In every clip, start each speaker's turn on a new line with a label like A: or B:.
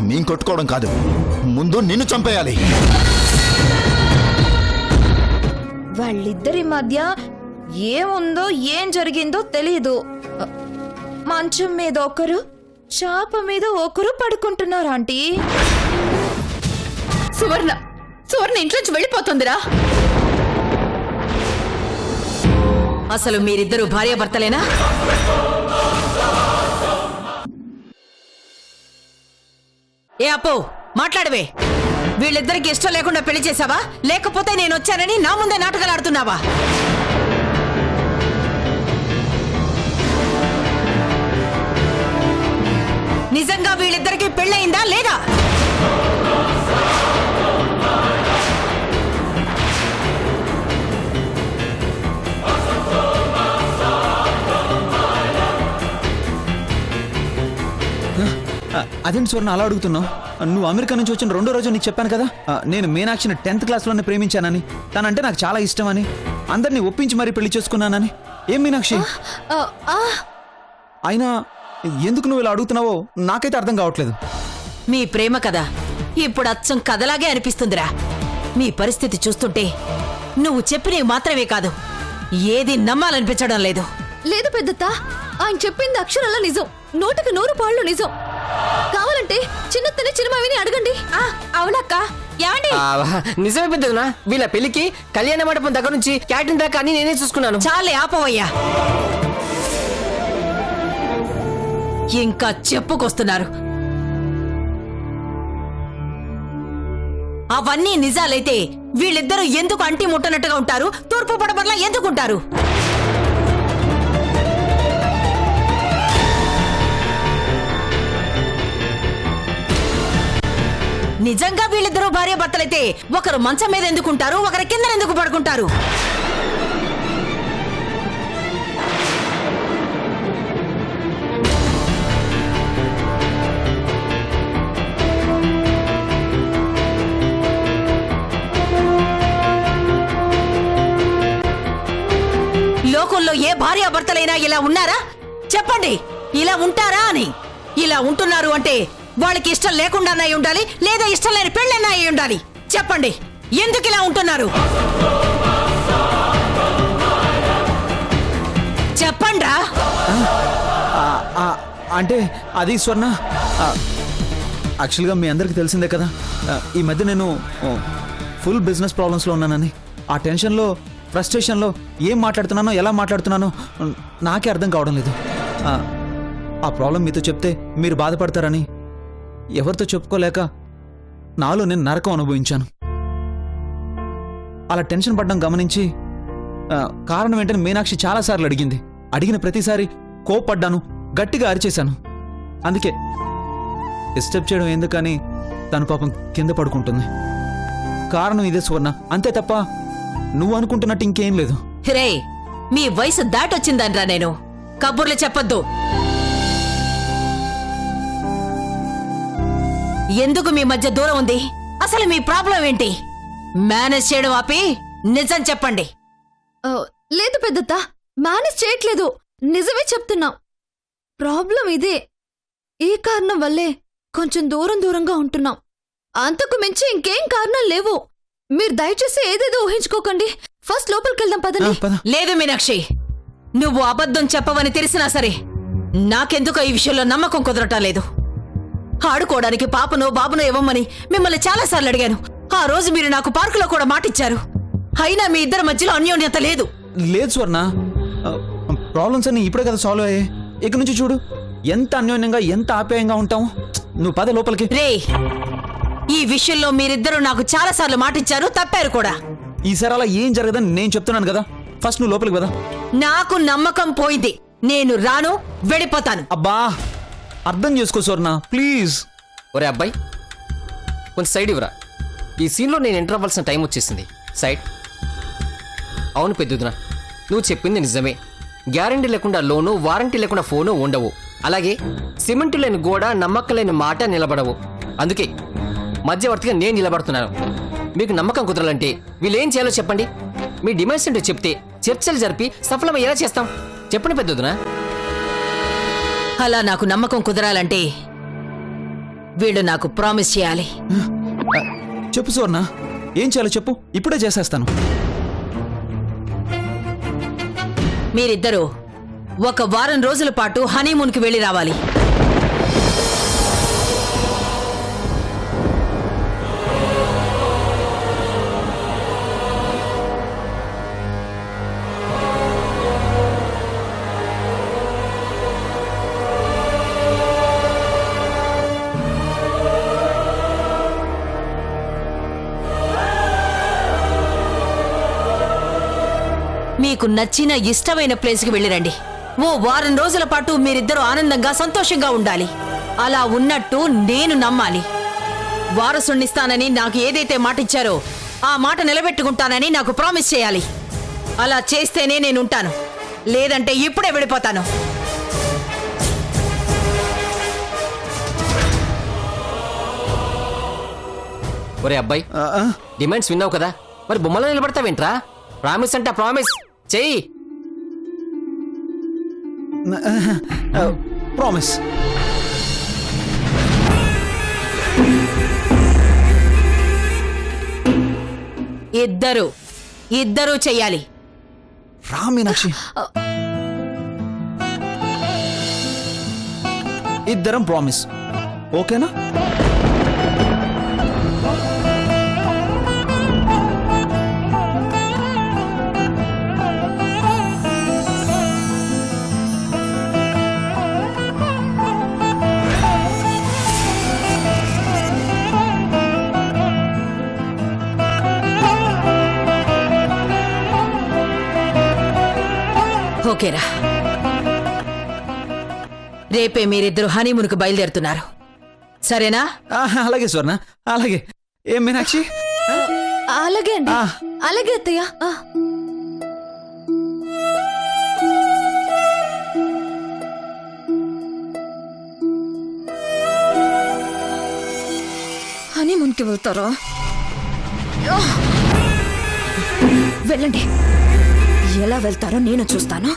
A: నేను కొట్టుకోవడం కాదు. ముందు నిన్ను చంపేయాలి.
B: వాళ్ళిద్దరి మధ్య ఏముందో ఏం జరిగిందో తెలీదు. మంచం మీద ఒకరు చాప మీద ఒకరు పడుకుంటున్నారు ఆంటీ.
C: సువర్ణ సువర్ణ ఇంట్లోంచి వెళ్ళిపోతుందిరా.
D: అసలు మీరిద్దరూ భార్యాభర్తలేనా? ఏ అప్పు? మాట్లాడవే. వీళ్ళిద్దరికి ఇష్టం లేకుండా పెళ్ళి చేసావా లేకపోతే నేను వచ్చానని నా ముందే నాటకాలు ఆడుతున్నావా? నిజంగా వీళ్ళిద్దరికి పెళ్ళయిందా లేదా?
E: అదేంటి స్వర్ణ అలా అడుగుతున్నావు? నువ్వు అమెరికా నుంచి వచ్చిన రెండో రోజు నీకు చెప్పాను కదా? నేను మీనాక్షిని టెన్త్ క్లాస్లోనే ప్రేమించానని. తనంటే నాకు చాలా ఇష్టమని. అందరినీ ఒప్పించి మరీ పెళ్ళి చేసుకున్నానని. ఏం మీనాక్షి? అయినా ఎందుకు నువ్వు ఇలా అడుగుతున్నావో నాకైతే అర్థం కావట్లేదు.
D: మీ ప్రేమ కదా ఇప్పుడు అచ్చం కథలాగే అనిపిస్తుందిరా. మీ పరిస్థితి చూస్తుంటే నువ్వు చెప్పినవి మాత్రమే కాదు. ఏది నమ్మాలనిపించడం లేదు.
C: లేదు పెద్దత్త ఆయన చెప్పింది అక్షరాల నిజం. నూటికి నూరు పాళ్ళు నిజం. కావాలంటే చిన్నత్తనే చిన్నమావిని అడగండి.
D: అవునక్క. ఏమండి?
F: ఆ, నిజమే పెద్దనా వీళ్ళ పెళ్ళికి కళ్యాణ మండపం దగ్గర నుంచి క్యాటరింగ్ దాకా అన్ని నేనే చూసుకున్నాను.
D: చాలే ఆపవయ్యా. ఇంకా చెప్పుకొస్తున్నారు. అవన్నీ నిజాలైతే వీళ్ళిద్దరూ ఎందుకు అంటి ముట్టనట్టుగా ఉంటారు? తూర్పు పడమరలా ఎందుకుంటారు? నిజంగా వీళ్ళిద్దరూ భార్య భర్తలైతే ఒకరు మంచం మీద ఎందుకుంటారు ఒకరి కింద ఎందుకు పడుకుంటారు? లోకంలో ఏ భార్యాభర్తలైనా ఇలా ఉన్నారా? చెప్పండి ఇలా ఉంటారా అని. ఇలా ఉంటున్నారు అంటే వాళ్ళకి ఇష్టం లేకుండా ఉండాలి లేదా ఇష్టం లేని పెళ్ళన్నా అయి ఉండాలి. చెప్పండి ఎందుకు ఇలా ఉంటున్నారు? చెప్పండ్రా.
E: అంటే అది స్వర్ణ. యాక్చువల్గా మీ అందరికీ తెలిసిందే కదా. ఈ మధ్య నేను ఫుల్ బిజినెస్ ప్రాబ్లమ్స్లో ఉన్నానని. ఆ టెన్షన్లో ఫ్రస్ట్రేషన్లో ఏం మాట్లాడుతున్నానో ఎలా మాట్లాడుతున్నానో నాకే అర్థం కావడం లేదు. ఆ ప్రాబ్లం మీతో చెప్తే మీరు బాధపడతారని ఎవరితో చెప్పుకోలేక నాలో నేను నరకం అనుభవించాను. అలా టెన్షన్ పడ్డం గమనించి కారణం ఏంటని మీనాక్షి చాలాసార్లు అడిగింది. అడిగిన ప్రతిసారి కోప్పడ్డాను గట్టిగా అరిచేశాను. అందుకే డిస్టర్బ్ చేయడం ఎందుకని తను పాపం కింద పడుకుంటుంది. కారణం ఇదే సువర్ణ. అంతే తప్ప నువ్వు అనుకుంటున్నట్టు ఇంకేం లేదు.
D: రే మీ వయసు దాటొచ్చిందనరా నేను. కబుర్లు చెప్పొద్దు. ఎందుకు మీ మధ్య దూరం ఉంది? అసలు మీ ప్రాబ్లం ఏంటి? మేనేజ్ చేయడం ఆపి నిజం చెప్పండి.
C: లేదు పెద్దత్త మేనేజ్ చేయట్లేదు. నిజమే చెప్తున్నా. ప్రాబ్లం ఇదే. ఈ కారణం వల్లే కొంచెం దూరం దూరంగా ఉంటున్నాం. అంతకు మించి ఇంకేం కారణాలు లేవు. మీరు దయచేసి ఏదేదో ఊహించుకోకండి. ఫస్ట్ లోపలికి వెళ్దాం
E: ఆ,
C: పదండి
E: పద.
D: లేదు మీనాక్షి. నువ్వు అబద్ధం చెప్పవని తెలిసినా సరే నాకెందుకో ఈ విషయంలో నమ్మకం కుదరటం లేదు? ఆడుకోవడానికి పాపనో బాబునో ఇవ్వమని మిమ్మల్ని చాలాసార్లు అడిగాను. ఆ రోజు మీరు నాకు పార్కులో కూడా మాటిచ్చారు. అయినా మీ ఇద్దరి మధ్యలో అన్యోన్యత లేదు.
E: లేదు స్వర్ణ. ప్రాబ్లమ్స్ అన్ని ఇప్పుడే కదా సాల్వ్ అయ్యాయి. ఇక నుంచి చూడు ఎంత అన్యోన్యంగా ఎంత ఆప్యాయంగా ఉంటాం నువ్వు పద లోపలికి.
D: రే ఈ విషయంలో మీరిద్దరూ నాకు చాలాసార్లు మాటిచ్చారు తప్పారు కూడా.
E: ఈసారి అలా ఏం జరగదని నేను చెప్తున్నాను కదా. ఫస్ట్ నువ్వు లోపలికి పద.
D: నాకు నమ్మకం పోయింది. నేను రాను వెళ్ళిపోతాను.
E: అబ్బా! అర్థం చేసుకో సోర్నా ప్లీజ్.
F: ఒరే అబ్బాయి కొంచెం సైడ్ ఇవ్వరా? ఈ సీన్లో నేను ఎంటర్ అవ్వాల్సిన టైం వచ్చేసింది. సైడ్. అవును పెద్దదినా నువ్వు చెప్పింది నిజమే. గ్యారంటీ లేకుండా లోను వారంటీ లేకుండా ఫోను ఉండవు. అలాగే సిమెంట్ లేని గోడ నమ్మకం మాట నిలబడవు. అందుకే మధ్యవర్తిగా నేను నిలబడుతున్నాను. మీకు నమ్మకం కుదరాలంటే వీళ్ళు ఏం చేయాలో చెప్పండి. మీ డిమాండ్స్ ఏంటో చెప్తే చర్చలు జరిపి సఫలమయ్యేలా చేస్తాం. చెప్పండి పెద్దదునా.
D: అలా నాకు నమ్మకం కుదరాలంటే వీళ్ళు నాకు ప్రామిస్ చేయాలి.
E: చెప్పు సువర్ణ ఏం చేయాలో చెప్పు ఇప్పుడే చేసేస్తాను.
D: మీరిద్దరూ ఒక వారం రోజుల పాటు హనీమూన్కి వెళ్ళి రావాలి. మీకు నచ్చిన ఇష్టమైన ప్లేస్కి వెళ్ళిరండి. ఓ వారం రోజుల పాటు మీరిద్దరూ ఆనందంగా సంతోషంగా ఉండాలి. అలా ఉన్నట్టు నేను నమ్మాలి. వారసుణ్ణిస్తానని నాకు ఏదైతే మాట ఇచ్చారో ఆ మాట నిలబెట్టుకుంటానని నాకు ప్రామిస్ చేయాలి. అలా చేస్తేనే నేను ఉంటాను లేదంటే ఇప్పుడే వెళ్ళిపోతాను.
F: ఒరే అబ్బాయి డిమాండ్స్ విన్నావు కదా? మరి బొమ్మలో నిలబడతావేంట్రా? ప్రామిస్ అంటే ప్రామిస్. చెయ్యి.
E: ప్రామిస్.
D: ఇద్దరు ఇద్దరూ చెయ్యాలి.
E: రా మీనాక్షి. ఇద్దరం ప్రామిస్. ఓకేనా?
D: ఓకేరా రేపే మీరిద్దరు హనీమూన్కి బయలుదేరుతున్నారు. సరేనా?
E: అలాగే స్వర్ణ అలాగే. ఏం మీనాక్షి?
C: అలాగే అండి. అలాగే అత్తయ్య.
B: హనీమూన్కి వెళ్తారా? వెళ్ళండి. ఎలా వెళ్తారో నేను చూస్తాను.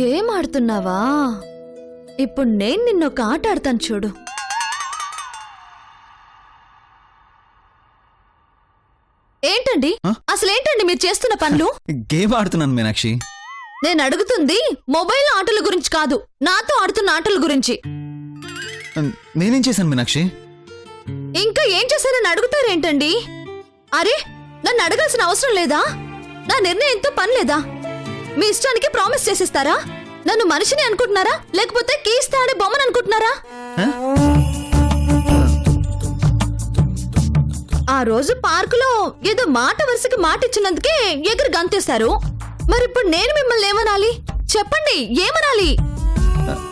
C: గేమ్ ఆడుతున్నావా? ఇప్పుడు నేను నిన్న ఒక ఆట ఆడతాను చూడు. ఏంటండి?
E: ఆ?
C: అసలేంటండి మీరు చేస్తున్న పనులు?
E: గేమ్ ఆడుతున్నాను మీనాక్షి.
C: నేను అడుగుతుంది మొబైల్ ఆటల గురించి కాదు నాతో ఆడుతున్న ఆటల గురించి.
E: నేనేం చేశాను మీనాక్షి?
C: ఇంకా ఏం చేశారని అడుగుతారేంటండి? అరే నన్ను అడగాల్సిన అవసరం లేదా? నా నిర్ణయంతో పని లేదా? మీ ఇష్టానికి ప్రామిస్ చేసేస్తారా? నన్ను మనిషిని అనుకుంటున్నారా? లేకపోతే కీస్తే ఆడే బొమ్మను అనుకుంటున్నారా?
E: ఆ?
C: రోజు పార్కులో ఏదో మాట వరుసకి మాట ఇచ్చినందుకే ఎగిరి గంతేశారు. మరి ఇప్పుడు నేను మిమ్మల్ని ఏమనాలి? చెప్పండి ఏమనాలి?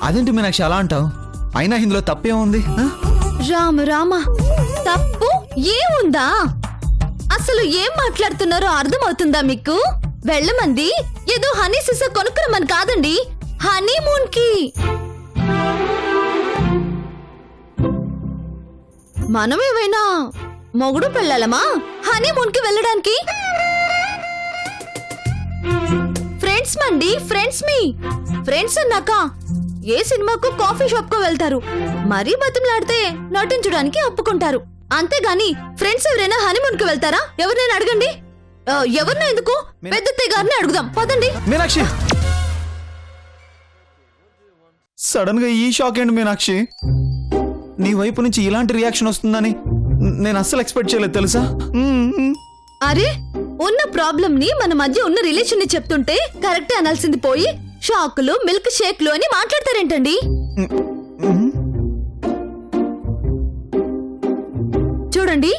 E: అదేంటి మీనాక్షి అలా అంటావు? అయినా ఇందులో తప్పే ఉంది
C: రామ రామ తప్పు ఏముందా? అసలు ఏం మాట్లాడుతున్నారో అర్థమవుతుందా మీకు? వెళ్ళమంది ఏదో హనీ సిస కొనుక్కురమని కాదండి. హనీమూన్కి మనం ఏమైనా మొగుడు పెళ్ళాలమా హనీమూన్కి వెళ్ళడానికి? ఫ్రెండ్స్ మండి ఫ్రెండ్స్ మీ. ఫ్రెండ్స్ అన్నాక ఏ సినిమాకు కాఫీ షాప్కు వెళ్తారు. మరీ బతిమలాడితే నటించడానికి ఒప్పుకుంటారు. అంతేగాని ఫ్రెండ్స్ ఎవరైనా హనీమూన్కి వెళ్తారా? ఎవరినైనా అడగండి. ఆ, ఎవరినో ఎందుకు? పెద్దత్తయ్య గారిని అడుగుదాం. పదండి.
E: మీనాక్షి. సడన్గా ఈ షాక్ ఏంటి మీనాక్షి? నీ వైపు నుంచి ఇలాంటి రియాక్షన్ వస్తుందని నేను అస్సలు ఎక్స్పెక్ట్ చేయలేదు తెలుసా.
C: అరే ఉన్న ప్రాబ్లం ని మన మధ్య ఉన్న రిలేషన్ని చెప్తుంటే కరెక్ట్ అనాల్సింది పోయి షాకులు మిల్క్ షేక్లు అని మాట్లాడతారేంటండి. చూడండి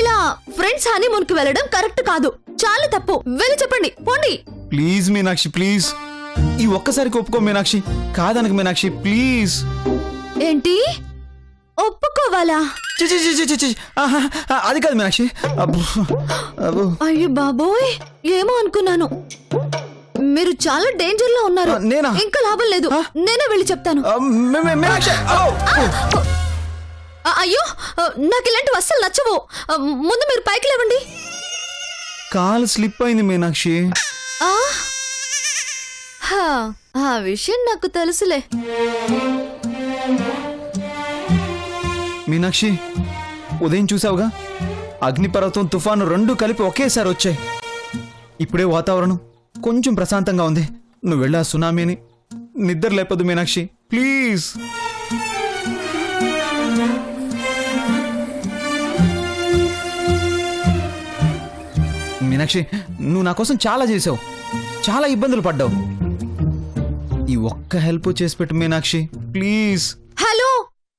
C: ఇలా ఫ్రెండ్స్ హనీమూన్కి వెళ్ళడం కరెక్ట్ కాదు. చాలా తప్పు. వెళ్ళి చెప్పండి పోండి.
E: ప్లీజ్ మీనాక్షి ప్లీజ్ ఈ ఒక్కసారికి ఒప్పుకో మీనాక్షి. కాదనకు మీనాక్షి ప్లీజ్.
C: ఏంటి? ఒప్పుకోవాలా?
E: చి, చి, చి, చి, చి, చి. ఆహా, ఆ, అది కాదు మీనాక్షి. అబ్బో, అబ్బో.
C: అయ్యో బాబోయ్ ఏమో అనుకున్నాను. మీరు చాలా డేంజర్లో ఉన్నారు.
E: ఆ, నేనా?
C: ఇంకా లాభం లేదు. నేనే వెళ్ళి చెప్తాను.
E: ఆ, మీ- మీ- మీనాక్షి ఔ!
C: ఆ, అయ్యో ఆ, నాకు ఇలాంటివి అస్సలు నచ్చవు. ఆ, ముందు మీరు పైకి లేవండి.
E: కాలు స్లిప్ అయింది మీనాక్షి.
C: ఆ? ఆ విషయం నాకు తెలుసులే.
E: మీనాక్షి ఉదయం చూసావుగా? అగ్నిపర్వతం తుఫాను రెండు కలిపి ఒకేసారి వచ్చాయి. ఇప్పుడే వాతావరణం కొంచెం ప్రశాంతంగా ఉంది. నువ్వు వెళ్ళా సునామీని? నిద్ర లేపదు మీనాక్షి. ప్లీజ్. మీనాక్షి నువ్వు నా కోసం చాలా చేసావు చాలా ఇబ్బందులు పడ్డావు. ఈ ఒక్క హెల్ప్ చేసి పెట్టు మీనాక్షి. ప్లీజ్
C: హలో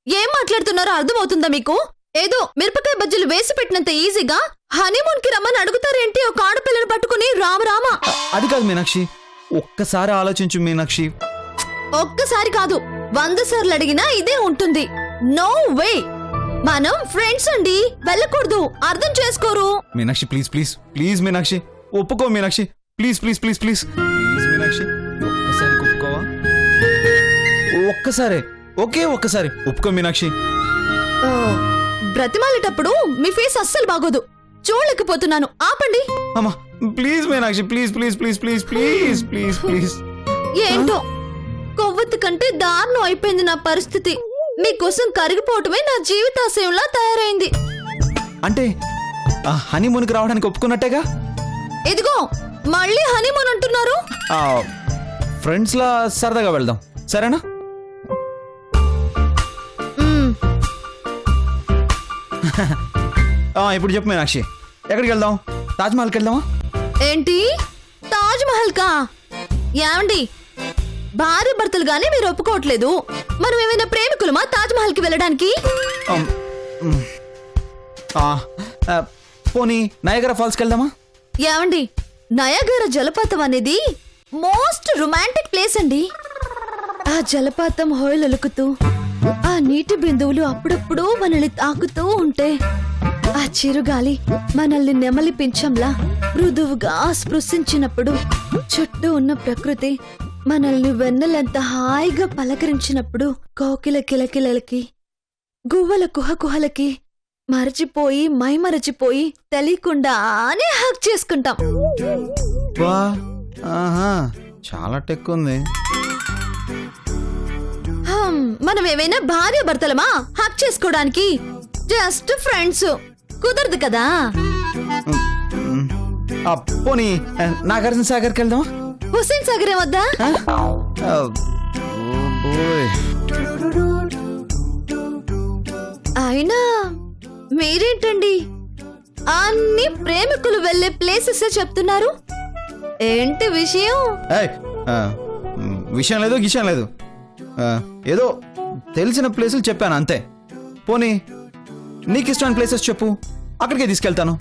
C: ఏం మాట్లాడుతున్నారో అర్థమవుతుందా మీకు? ఏదో మిరపకాయ బజ్జీలు వేసి పెట్టినంత ఈజీగా హనీమూన్కి రమ్మని అడుగుతారేంటి ఒక ఆడపిల్లని పట్టుకుని రామ రామ?
E: అది కాదు మీనాక్షి ఒక్కసారి ఆలోచించు మీనాక్షి.
C: ఒక్కసారి కాదు వంద సార్లు అడిగినా ఇదే ఉంటుంది. నో వే మనం ఫ్రెండ్స్ అండి వెళ్ళకూడదు అర్థం చేసుకోరు.
E: Meenakshi please please please Meenakshi. ఒప్పుకో Meenakshi. Please please please please please Meenakshi. ఒక్కసారి ఒకే ఒక్కసారి. ఒప్పుకో మీనాక్షి.
C: బ్రతిమాలేటప్పుడు మీ ఫేస్ అస్సలు బాగోదు. చూడలేకపోతున్నాను. ఆపండి.
E: అమ్మా please Meenakshi please please please please please please please.
C: ఏంటో? కొవ్వొత్తి కంటే దారుణం అయిపోయింది నా పరిస్థితి. మీకోసం కరిగిపోవటమే నా జీవితాశయంలా తయారైంది.
E: అంటే ఆ హనీమూన్కి రావడానికి ఒప్పుకున్నట్టేగా?
C: ఇదిగో మళ్ళీ హనీమూన్ అంటున్నారు.
E: ఆ, ఫ్రెండ్స్లా సరదాగా వెళ్దాం. సరేనా? ఇప్పుడు చెప్పు మీనాక్షి. ఎక్కడికి వెళ్దాం? తాజ్మహల్కి వెళ్దామా?
C: ఏంటి? తాజ్ మహల్ కా ఏమండి? భార్య భర్తలు గానీ మీరు ఒప్పుకోవట్లేదు. మనం ఏమైనా ప్రేమికులమా తాజ్ మహల్కి వెళ్ళడానికి?
E: అమ్, మ్. ఆ, ఆ, పోనీ నయగర ఫాల్స్కి వెళ్దామా?
C: ఏమండి? నయగార జలపాతం అనేది మోస్ట్ రొమాంటిక్ ప్లేస్ అండి. ఆ జలపాతం హోయలొలుకుతూ ఆ నీటి బిందువులు అప్పుడప్పుడు మనల్ని తాకుతూ ఉంటే ఆ చిరుగాలి మనల్ని నెమలి పించంలా మృదువుగా స్పృశించినప్పుడు చుట్టూ ఉన్న ప్రకృతి మనల్ని వెన్నెలంత హాయిగా పలకరించినప్పుడు కోకిల కిలకిలలకి గువ్వల కుహకుహలకి మరచిపోయి మైమరచిపోయి తెలియకుండానే హక్ చేసుకుంటాం.
E: చాలా టెక్ ఉంది.
C: మనం ఏమైనా భార్య భర్తలమా? హక్ చేసుకోవడానికి? Just friends. కుదరదు కదా?
E: పోనీ నాగార్జున సాగర్కి వెళ్దామా?
C: హుసేన్ సాగర్ ఏమొద్దా. అయినా మీరేంటండి? అన్ని ప్రేమికులు వెళ్ళే ప్లేసెస్ చెప్తున్నారు. ఏంటి విషయం?
E: విషయం లేదు గిషయం లేదు. ఏదో తెలిసిన ప్లేసులు చెప్పాను అంతే. పోనీ నీకు ఇష్టమైన ప్లేసెస్ చెప్పు. అక్కడికే తీసుకెళ్తాను.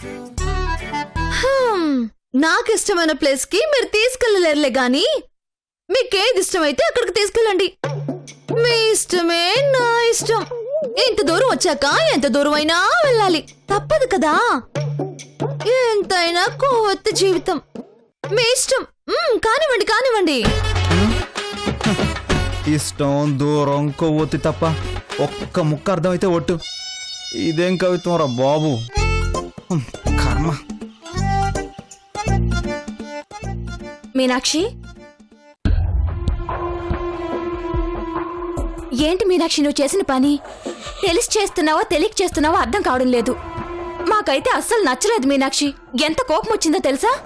C: నాకు ఇష్టమైన ప్లేస్కి మీరు తీసుకెళ్ళలేరులే గాని మీకేది ఇష్టమైతే అక్కడికి తీసుకెళ్ళండి. మీ ఇష్టమే నా ఇష్టం. ఇంత దూరం వచ్చాక ఎంత దూరం అయినా వెళ్ళాలి. తప్పదు కదా. ఎంతైనా కొత్త జీవితం. మీ ఇష్టం. కానివ్వండి కానివ్వండి.
E: ఇష్టం దూరం కొవ్వొత్తి తప్ప ఒక్క ముక్క అర్థమైతే ఒట్టు. ఇదేం కవిత్వం రా బాబు? కర్మ.
B: మీనాక్షి? ఏంటి మీనాక్షి నువ్వు చేసిన పని? తెలిసి చేస్తున్నావో తెలియక చేస్తున్నావో అర్థం కావడం లేదు. మాకైతే అస్సలు నచ్చలేదు మీనాక్షి. ఎంత కోపం వచ్చిందో తెలుసా?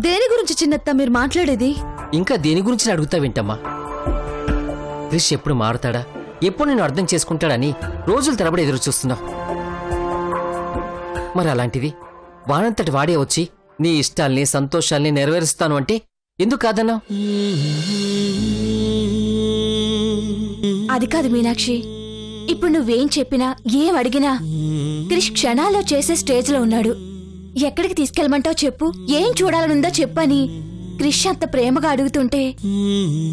C: దేని గురించి చిన్నత్త మీరు మాట్లాడేది?
F: ఇంకా దేని గురించి అడుగుతావేంటమ్మా? క్రిష్ ఎప్పుడు మారుతాడా? ఎప్పుడు నేను అర్థం చేసుకుంటాడని రోజుల తరబడి ఎదురు చూస్తున్నావు? మరి అలాంటిది వానంతటి వాడే వచ్చి నీ ఇష్టాల్ని సంతోషాల్ని నెరవేరుస్తాను అంటే ఎందుకు కాదన్నావు?
B: అది కాదు మీనాక్షి. ఇప్పుడు నువ్వేం చెప్పినా ఏం అడిగినా క్రిష్ క్షణాల్లో చేసే స్టేజ్లో ఉన్నాడు. ఎక్కడికి తీసుకెళ్ళమంటావు చెప్పు? ఏం చూడాలనుందో చెప్పని క్రిష్ అంత ప్రేమగా అడుగుతుంటే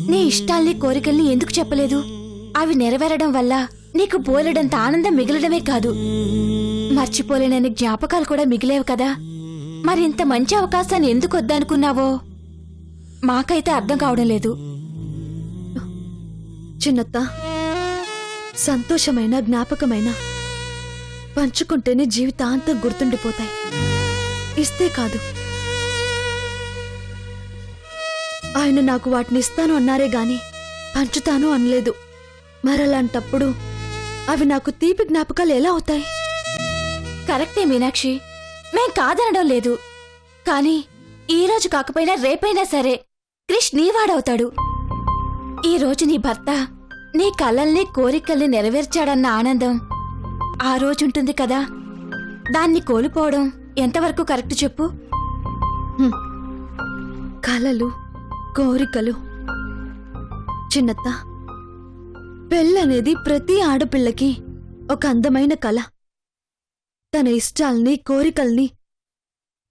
B: నీ ఇష్టాల్ని కోరికల్ని ఎందుకు చెప్పలేదు? అవి నెరవేరడం వల్ల నీకు పోలేడంత ఆనందం మిగలడమే కాదు. మర్చిపోలేనని జ్ఞాపకాలు కూడా మిగిలేవు కదా. మరి ఇంత మంచి అవకాశాన్ని ఎందుకు వద్దనుకున్నావో? మాకైతే అర్థం కావడం లేదు.
C: చిన్నత్త సంతోషమైన జ్ఞాపకమైన పంచుకుంటేనే జీవితాంతం గుర్తుండిపోతాయి. ఇస్తే కాదు. ఆయన నాకు వాటిని ఇస్తాను అన్నారే గాని పంచుతాను అనలేదు. మరలాంటప్పుడు అవి నాకు తీపి జ్ఞాపకాలు ఎలా అవుతాయి?
B: కరెక్టే మీనాక్షి. మేం కాదనడం లేదు. కానీ ఈ రోజు కాకపోయినా రేపైనా సరే క్రిష్ నీవాడవుతాడు. ఈ రోజు నీ భర్త నీ కలల్ని కోరికల్ని నెరవేర్చాడన్న ఆనందం ఆ రోజుంటుంది కదా. దాన్ని కోల్పోవడం ఎంతవరకు కరెక్ట్ చెప్పు?
C: కలలు కోరికలు. చిన్నత్త పెళ్ళనేది ప్రతి ఆడపిల్లకి ఒక అందమైన కళ తన ఇష్టాల్ని కోరికల్ని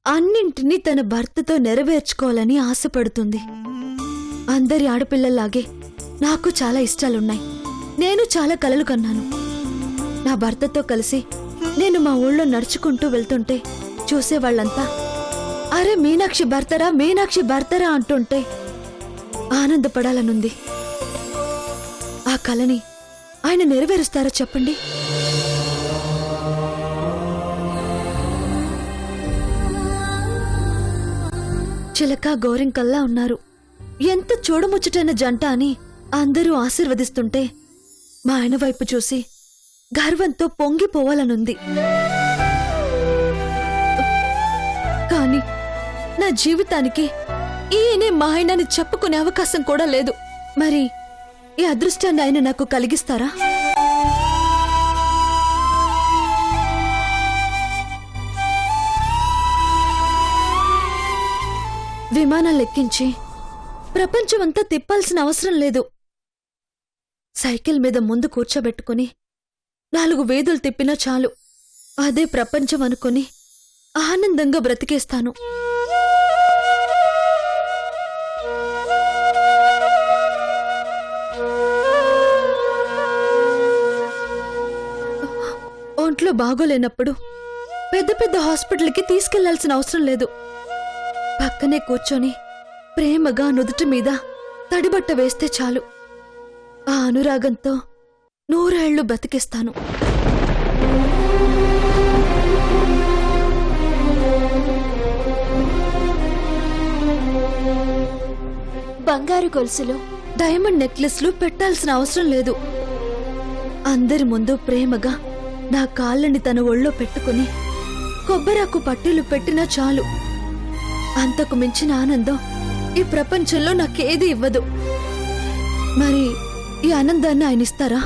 C: అన్నింటినీ తన భర్తతో నెరవేర్చుకోవాలని ఆశపడుతుంది. అందరి ఆడపిల్లల్లాగే నాకు చాలా ఇష్టాలున్నాయి. నేను చాలా కలలు కన్నాను. నా భర్తతో కలిసి నేను మా ఊళ్ళో నడుచుకుంటూ వెళ్తుంటే చూసేవాళ్ళంతా అరే మీనాక్షి భర్తరా మీనాక్షి భర్తరా అంటుంటే ఆనందపడాలనుంది. ఆ కళని ఆయన నెరవేరుస్తారా చెప్పండి. చిలక గోరింకల్లా ఉన్నారు. ఎంత చూడముచ్చటైన జంట అని అందరూ ఆశీర్వదిస్తుంటే మా ఆయన వైపు చూసి గర్వంతో పొంగిపోవాలనుంది. కానీ నా జీవితానికి ఈయనే మా ఆయనని చెప్పుకునే అవకాశం కూడా లేదు. మరి ఈ అదృష్టాన్ని ఆయన నాకు కలిగిస్తారా? విమానాలు ఎక్కించి ప్రపంచమంతా తిప్పాల్సిన అవసరం లేదు. సైకిల్ మీద ముందు కూర్చోబెట్టుకుని నాలుగు వేదులు తిప్పినా చాలు. అదే ప్రపంచం అనుకుని ఆనందంగా బ్రతికేస్తాను. ఒంట్లో బాగోలేనప్పుడు పెద్ద పెద్ద హాస్పిటల్కి తీసుకెళ్ళాల్సిన అవసరం లేదు. పక్కనే కూర్చొని ప్రేమగా నుదుటి మీద తడిబట్ట వేస్తే చాలు. ఆ అనురాగంతో నూరేళ్ళు బతికిస్తాను.
B: బంగారు గొలుసులు
C: డైమండ్ నెక్లెస్లు పెట్టాల్సిన అవసరం లేదు. అందరి ముందు ప్రేమగా నా కాళ్ళని తన ఒళ్ళో పెట్టుకుని కొబ్బరాకు పట్టీలు పెట్టినా చాలు. అంతకు మించిన ఆనందం ఈ ప్రపంచంలో నాకేది ఇవ్వదు. మరి ఈ ఆనందాన్ని ఆయన ఇస్తారా?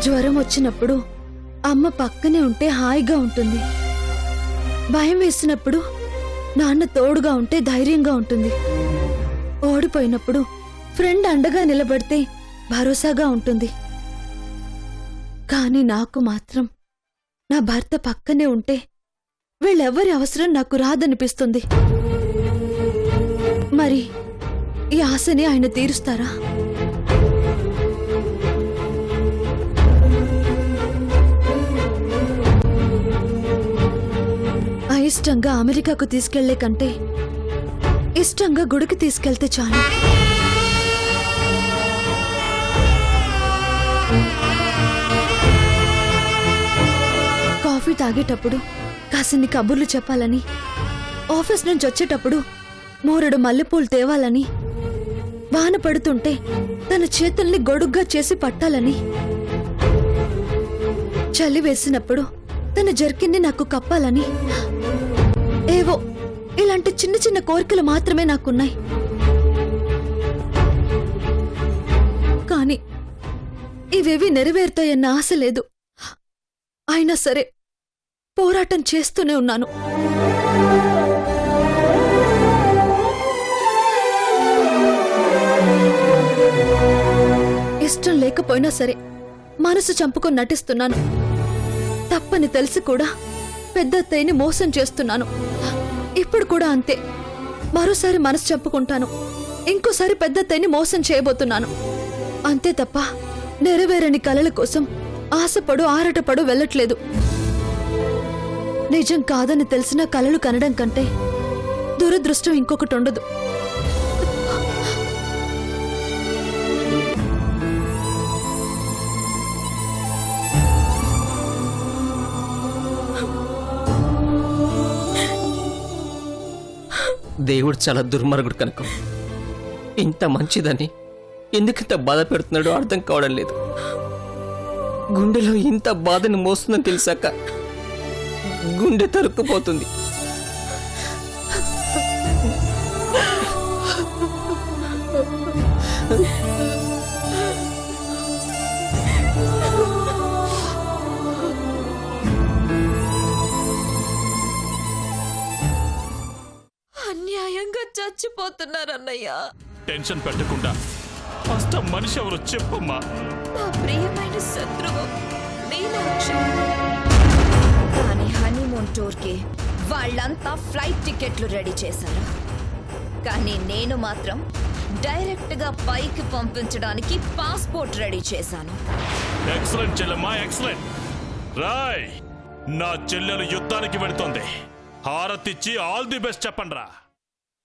C: జ్వరం వచ్చినప్పుడు అమ్మ పక్కనే ఉంటే హాయిగా ఉంటుంది. భయం వేసినప్పుడు నాన్న తోడుగా ఉంటే ధైర్యంగా ఉంటుంది. ఓడిపోయినప్పుడు ఫ్రెండ్ అండగా నిలబడితే భరోసాగా ఉంటుంది. కానీ నాకు మాత్రం నా భర్త పక్కనే ఉంటే వీళ్ళెవ్వరి అవసరం నాకు రాదనిపిస్తుంది. మరి ఈ ఆశని ఆయన తీరుస్తారా? అయిష్టంగా అమెరికాకు తీసుకెళ్ళే కంటే ఇష్టంగా గుడికి తీసుకెళ్తే చాలు. తాగేటప్పుడు కాసిన్ని కబుర్లు చెప్పాలని ఆఫీస్ నుంచి వచ్చేటప్పుడు మూరుడు మల్లెపూలు తేవాలని వాన పడుతుంటే తన చేతుల్ని గొడుగ్గా చేసి పట్టాలని చలి వేసినప్పుడు తన జర్కిన్ని నాకు కప్పాలని ఏవో ఇలాంటి చిన్న చిన్న కోరికలు మాత్రమే నాకున్నాయి. కానీ ఇవేవి నెరవేరుతాయన్న ఆశ లేదు. అయినా సరే పోరాటం చేస్తూనే ఉన్నాను. ఇష్టం లేకపోయినా సరే మనసు చంపుకొని నటిస్తున్నాను. తప్పని తెలిసి కూడా పెద్ద అత్తయ్యని మోసం చేస్తున్నాను. ఇప్పుడు కూడా అంతే. మరోసారి మనసు చంపుకుంటాను. ఇంకోసారి పెద్దత్తయ్యని మోసం చేయబోతున్నాను. అంతే తప్ప నెరవేరని కలల కోసం ఆశపడు ఆరాటపడు వెళ్ళట్లేదు. నిజం కాదని తెలిసిన కలలు కనడం కంటే దురదృష్టం ఇంకొకటి ఉండదు.
F: దేవుడు చాలా దుర్మార్గుడు కనుక. ఇంత మంచిదని ఎందుకింత బాధ పెడుతున్నాడో అర్థం కావడం లేదు. గుండెలో ఇంత బాధను మోస్తుందని తెలిసాక గుండె తరుక్కుపోతుంది.
D: అన్యాయంగా చచ్చిపోతున్నారన్నయ్యా.
G: టెన్షన్ పెట్టకుండా ఫస్ట్ మనిషి ఎవరో చెప్పమ్మా.
H: నా ప్రియమైన శత్రువు మీనాక్షి. హనీమూన్ టూర్కి వాళ్ళంతా ఫ్లైట్ టికెట్లు రెడీ చేశారు. కానీ నేను మాత్రం డైరెక్ట్గా పైకి పంపించడానికి పాస్పోర్ట్ రెడీ చేశాను.
G: ఎక్సలెంట్ చెల్లెమ్మా ఎక్సలెంట్ రాయ్ నా చెల్లెలు యుద్ధానికి వెళుతోంది. హారతిచ్చి ఆల్ ది బెస్ట్ చెప్పండి రా